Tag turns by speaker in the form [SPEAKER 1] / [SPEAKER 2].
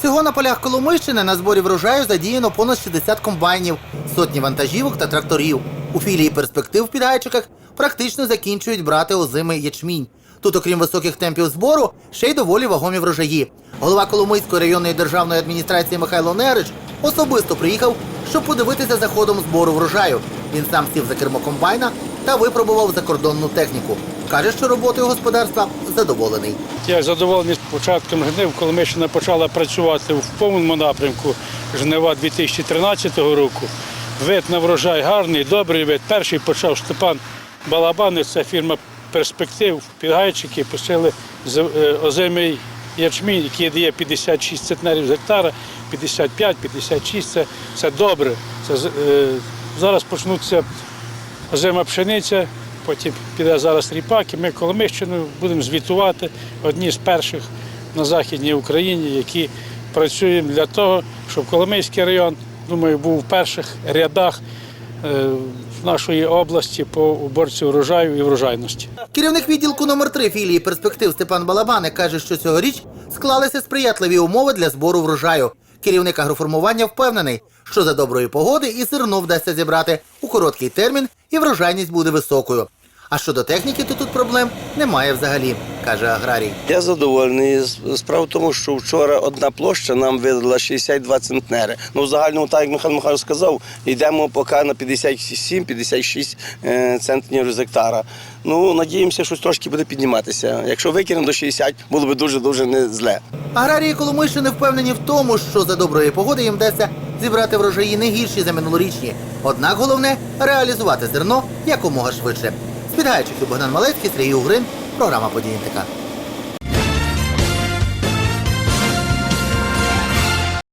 [SPEAKER 1] Всього на полях Коломийщини на зборі врожаю задіяно понад 60 комбайнів, сотні вантажівок та тракторів. У філії перспектив в Підгайчиках практично закінчують брати озимий ячмінь. Тут, окрім високих темпів збору, ще й доволі вагомі врожаї. Голова Коломийської районної державної адміністрації Михайло Нерич особисто приїхав, щоб подивитися за ходом збору врожаю. Він сам сів за кермо комбайна та випробував закордонну техніку. Каже, що роботою господарства задоволений.
[SPEAKER 2] Я задоволений початком жнив, коли ми ще не почали працювати в повному напрямку жнива 2013 року. Вид на врожай гарний, добрий вид. Перший почав Степан Балабанець, це фірма перспектив, підгайчики, посили з- е, озимий ячмінь, який дає 56 центнерів з гектара, 55, 56 це, це добре. Це, е, зараз почнуться озима пшениця, потім піде зараз ріпак, і ми Коломищину будемо звітувати одні з перших на Західній Україні, які працюємо для того, щоб Коломийський район, думаю, був в перших рядах е, нашої області по уборці врожаю і врожайності.
[SPEAKER 1] Керівник відділку номер 3 філії перспектив Степан Балабане каже, що цьогоріч склалися сприятливі умови для збору врожаю. Керівник агроформування впевнений, що за доброї погоди і зерно вдасться зібрати у короткий термін, і врожайність буде високою. А щодо техніки, то тут проблем немає взагалі, каже аграрій.
[SPEAKER 3] Я задоволений. Справа в тому, що вчора одна площа нам видала 62 центнери. Ну, в загальному, так як Михайло Михайлович сказав, йдемо поки на 57-56 е, центнерів з гектара. Ну, надіємося, що трошки буде підніматися. Якщо викинемо до 60, було б дуже-дуже не зле.
[SPEAKER 1] Аграрії Коломийщини впевнені в тому, що за доброї погоди їм вдасться зібрати врожаї не гірші за минулорічні. Однак головне реалізувати зерно якомога швидше. З Підгайчиків Богдан Малецький, Сергій Угрин, програма «Події НТК».